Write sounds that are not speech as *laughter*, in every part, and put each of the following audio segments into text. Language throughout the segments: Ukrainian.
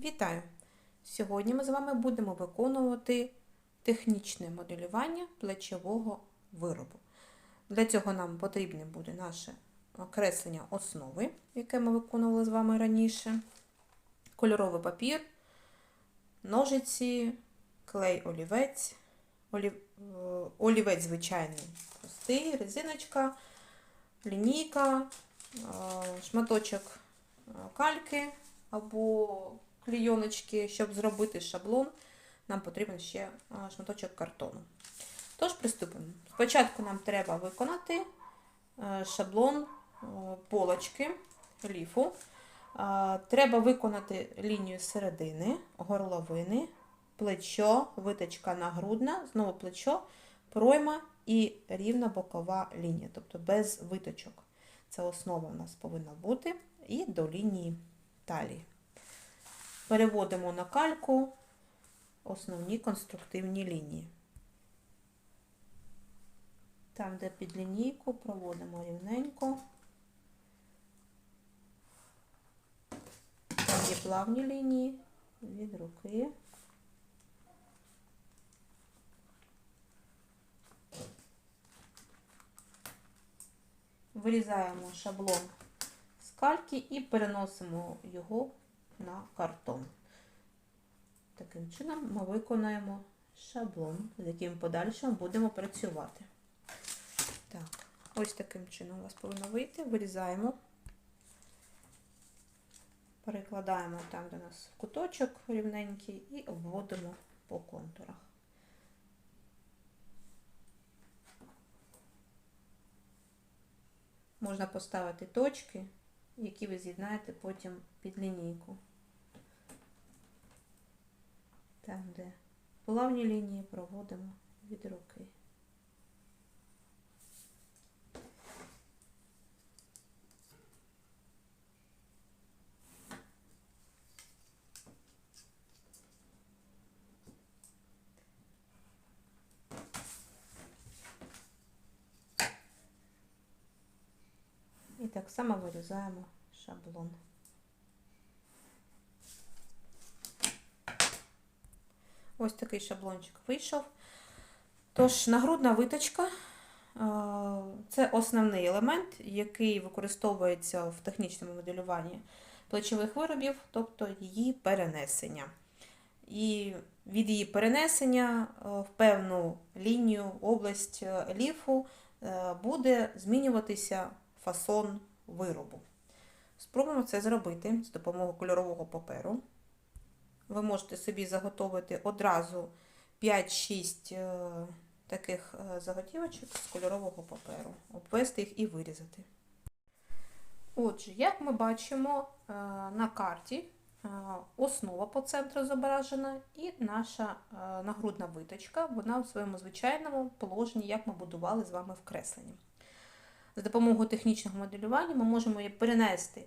Вітаю! Сьогодні ми з вами будемо виконувати технічне моделювання плечового виробу. Для цього нам потрібне буде наше окреслення основи, яке ми виконували з вами раніше, кольоровий папір, ножиці, клей олівець, олів... е, олівець звичайний простий, резиночка, лінійка, е, шматочок е, кальки або клійоночки, щоб зробити шаблон, нам потрібен ще шматочок картону. Тож, приступимо. Спочатку нам треба виконати е, шаблон е, полочки ліфу. Е, Треба виконати лінію середини, горловини, плечо, виточка нагрудна, знову плечо, пройма і рівна бокова лінія, тобто без виточок. Це основа у нас повинна бути. І до лінії талії. Переводимо на кальку основні конструктивні лінії. Там, де під лінійку, проводимо рівненько. Там є плавні лінії від руки. Вирізаємо шаблон з кальки і переносимо його на картон. Таким чином ми виконаємо шаблон, з яким в подальшому будемо працювати. Так, ось таким чином у вас повинно вийти. Вирізаємо, перекладаємо там, де у нас куточок рівненький, і обводимо по контурах. Можна поставити точки, які ви з'єднаєте потім під лінійку. Там, де плавні лінії проводимо від руки. І так само вирізаємо шаблон. Ось такий шаблончик вийшов. Тож, нагрудна виточка е, це основний елемент, який використовується в технічному моделюванні плечових виробів, тобто її перенесення. І від її перенесення е, в певну лінію, область е, ліфу буде змінюватися фасон виробу. Спробуємо це зробити з допомогою кольорового паперу. Ви можете собі заготовити одразу 5-6 таких заготівочок з кольорового паперу, обвести їх і вирізати. Отже, як ми бачимо на карті, основа по центру зображена і наша нагрудна виточка, вона в своєму звичайному положенні, як ми будували з вами в кресленні. За допомогою технічного моделювання ми можемо її перенести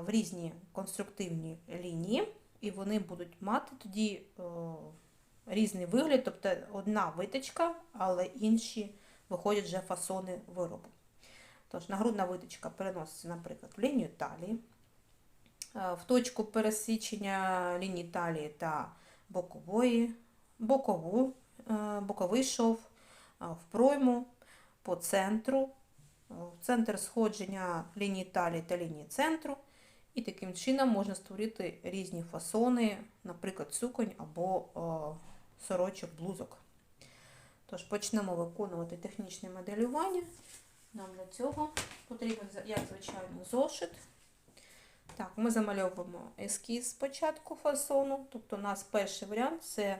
в різні конструктивні лінії, і вони будуть мати тоді різний вигляд, тобто одна виточка, але інші виходять вже фасони виробу. Тож, нагрудна виточка переноситься, наприклад, в лінію талії, в точку пересічення лінії талії та бокової, бокову, боковий шов, в пройму, по центру, в центр сходження лінії талії та лінії центру. І таким чином можна створити різні фасони, наприклад, суконь або о, сорочок, блузок. Тож почнемо виконувати технічне моделювання. Нам для цього потрібен, як звичайно, зошит. Так, Ми замальовуємо ескіз спочатку фасону. Тобто у нас перший варіант це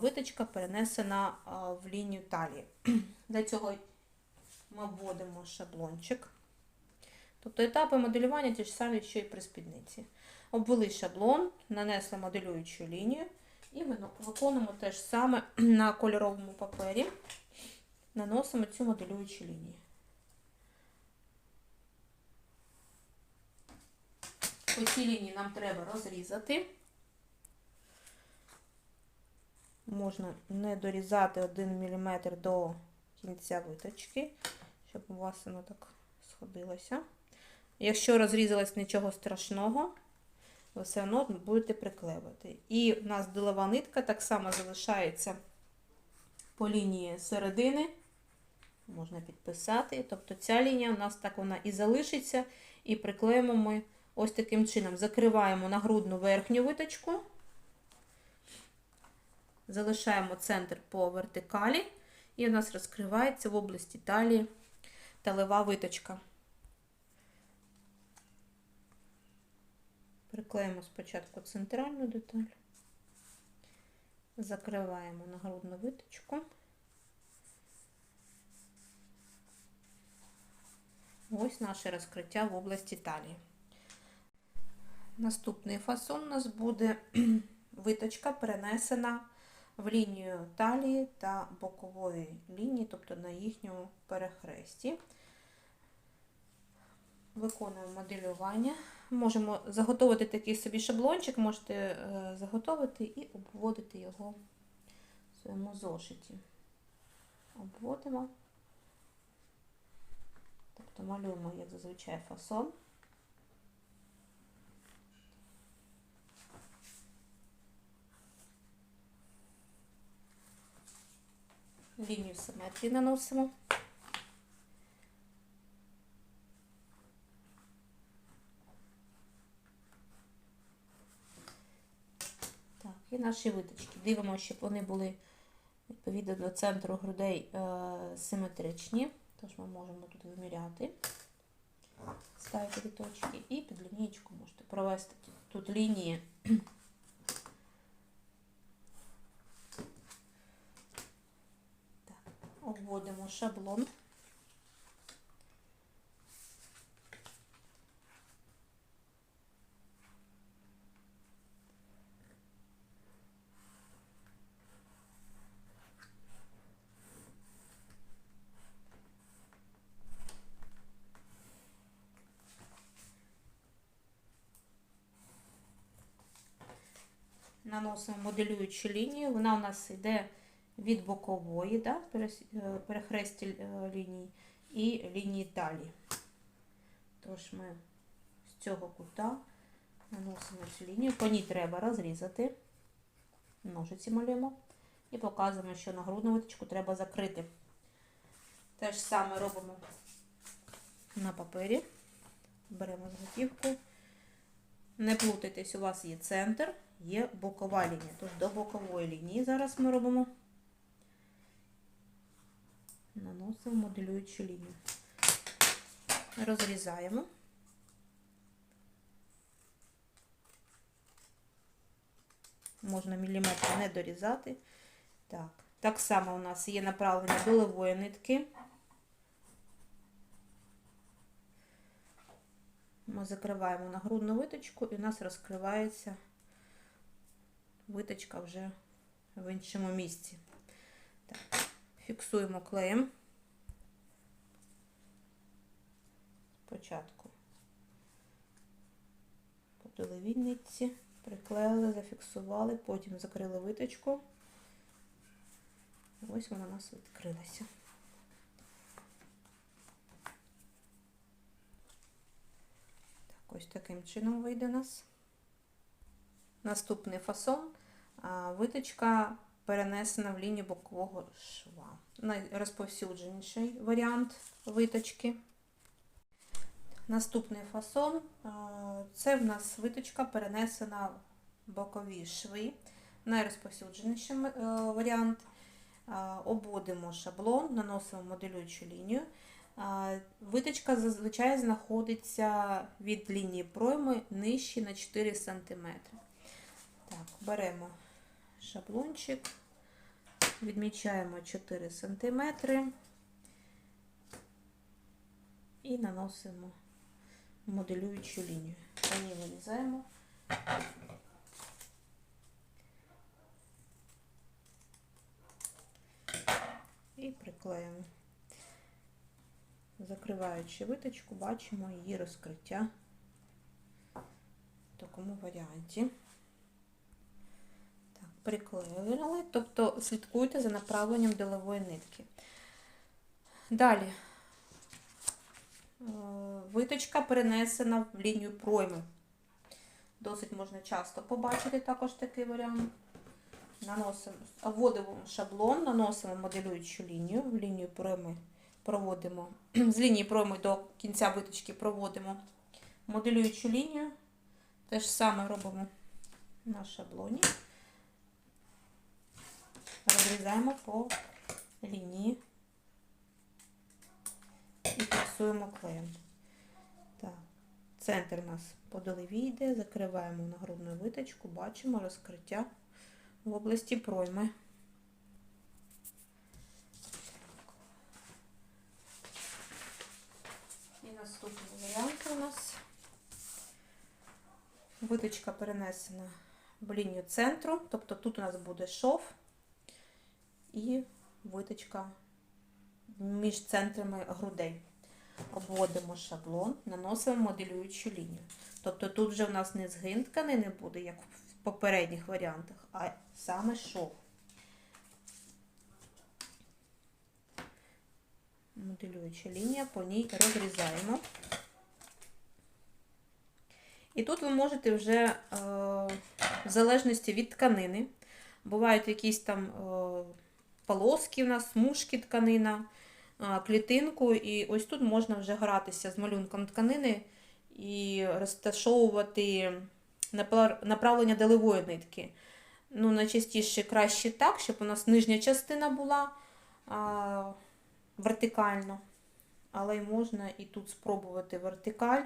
виточка перенесена в лінію талії. *clears throat* Для цього ми вводимо шаблончик. Тобто етапи моделювання ті ж самі, що і при спідниці. Обвели шаблон, нанесли моделюючу лінію і виконуємо те ж саме *clears throat* на кольоровому папері, наносимо цю моделюючу лінію. По цій лінії нам треба розрізати. Можна не дорізати 1 мм до кінця виточки, щоб у вас воно так сходилося. Якщо розрізалось нічого страшного, ви все одно будете приклеювати. І в нас долова нитка так само залишається по лінії середини. Можна підписати. Тобто ця лінія у нас так вона і залишиться, і приклеїмо ми ось таким чином. Закриваємо нагрудну верхню виточку, залишаємо центр по вертикалі, і у нас розкривається в області талії талева виточка. Приклеїмо спочатку центральну деталь, закриваємо нагрудну виточку. Ось наше розкриття в області талії. Наступний фасон у нас буде *clears throat* виточка перенесена в лінію талії та бокової лінії, тобто на їхньому перехресті. Виконуємо моделювання. Можемо заготовити такий собі шаблончик, можете е, заготовити і обводити його в своєму зошиті. Обводимо. Тобто малюємо, як зазвичай, фасон. Лінію симетрії наносимо. Так, і наші виточки. Дивимося, щоб вони були відповідно до центру грудей е, симетричні. Тож ми можемо тут виміряти, ставити віточки і під лінієчку можете провести тут лінії. Так, обводимо шаблон. Наносимо моделюючу лінію. Вона у нас йде від бокової, да, е, перехресті е, ліній і лінії талії. Тож ми з цього кута наносимо цю лінію. По ній треба розрізати, ножиці малюємо і показуємо, що нагрудну виточку треба закрити. Те ж саме робимо на папері. Беремо зготівку. Не плутайтесь, у вас є центр, є бокова лінія. Тож до бокової лінії зараз ми робимо, наносимо моделюючу лінію. Розрізаємо. Можна міліметр не дорізати. Так, так само у нас є направлення долевої нитки. Ми закриваємо нагрудну виточку і у нас розкривається виточка вже в іншому місці. Так, фіксуємо клеєм. Спочатку по долевій приклеїли, зафіксували, потім закрили виточку. Ось вона у нас відкрилася. Так, ось таким чином вийде у нас. Наступний фасон. Виточка перенесена в лінію бокового шва. Найрозповсюдженіший варіант виточки. Наступний фасон. Це в нас виточка перенесена в бокові шви. Найрозповсюдженіший е, варіант. Обводимо шаблон, наносимо моделюючу лінію. Виточка зазвичай знаходиться від лінії пройми нижче на 4 см. Так, беремо шаблончик, відмічаємо 4 см і наносимо моделюючу лінію. По ній вирізаємо. І приклеїмо. Закриваючи виточку, бачимо її розкриття в такому варіанті. Приклеїли, тобто слідкуйте за направленням долової нитки. Далі е, виточка перенесена в лінію пройми. Досить можна часто побачити також такий варіант. Наносимо, вводимо шаблон, наносимо моделюючу лінію. В лінію пройми проводимо, *clears throat* з лінії пройми до кінця виточки проводимо моделюючу лінію. Те ж саме робимо на шаблоні. Розрізаємо по лінії і фіксуємо клеєм. Так, центр у нас по долевій йде, закриваємо нагрудну виточку, бачимо розкриття в області пройми. І наступний варіант у нас. Виточка перенесена в лінію центру, тобто тут у нас буде шов і виточка між центрами грудей. Обводимо шаблон, наносимо моделюючу лінію. Тобто тут вже у нас не згин тканини буде, як в попередніх варіантах, а саме шов. Моделююча лінія, по ній розрізаємо. І тут ви можете вже, е, в залежності від тканини, бувають якісь там е, полоски у нас, смужки тканина, клітинку, і ось тут можна вже гратися з малюнком тканини і розташовувати направлення долевої нитки. Ну, найчастіше краще так, щоб у нас нижня частина була а, вертикально, але можна і тут спробувати вертикаль.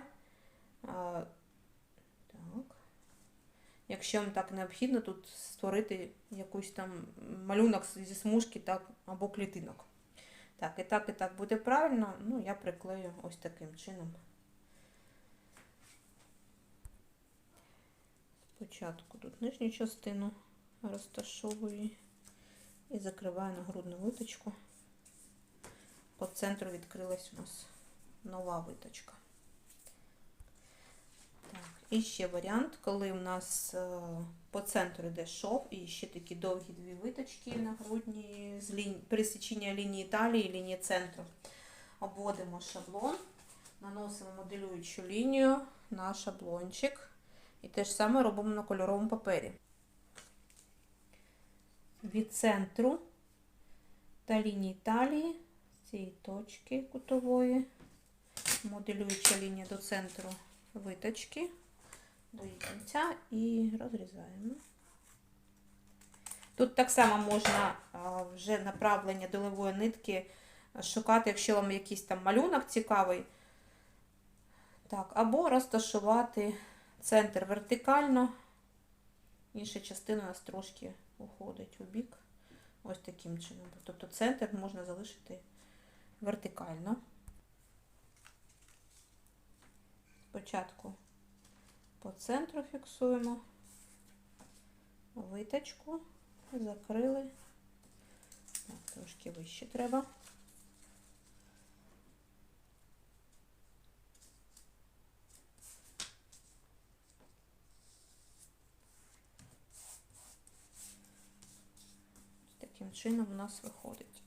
Якщо вам так необхідно, тут створити якийсь там малюнок зі смужки так, або клітинок. Так, і так, і так буде правильно. Ну, я приклею ось таким чином. Спочатку тут нижню частину розташовую і закриваю нагрудну виточку. По центру відкрилась у нас нова виточка. І ще варіант, коли у нас е, по центру йде шов і ще такі довгі дві виточки на грудні з лінії, пересічення лінії талії і лінії центру. Обводимо шаблон, наносимо моделюючу лінію на шаблончик. І те ж саме робимо на кольоровому папері. Від центру та лінії талії з цієї точки кутової, моделююча лінія до центру виточки, до її кінця і розрізаємо. Тут так само можна вже направлення долевої нитки шукати, якщо вам якийсь там малюнок цікавий. Так, або розташувати центр вертикально, інша частина у нас трошки уходить у бік. Ось таким чином. Тобто центр можна залишити вертикально. Спочатку по центру фіксуємо виточку, закрили. Так, трошки вище треба. Таким чином у нас виходить.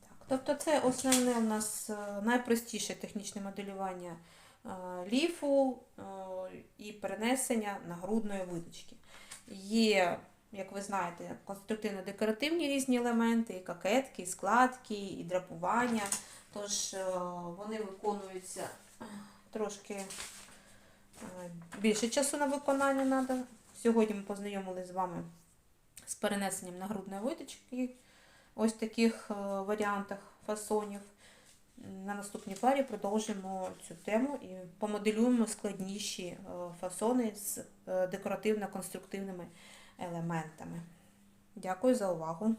Так, тобто це основне у нас е, найпростіше технічне моделювання е, ліфу е, і перенесення нагрудної виточки. Є, як ви знаєте, конструктивно-декоративні різні елементи, і кокетки, і складки, і драпування. Тож вони виконуються трошки більше часу на виконання треба. Сьогодні ми познайомилися з вами з перенесенням нагрудної виточки, ось таких варіантах фасонів. На наступній парі продовжимо цю тему і помоделюємо складніші фасони з декоративно-конструктивними елементами. Дякую за увагу!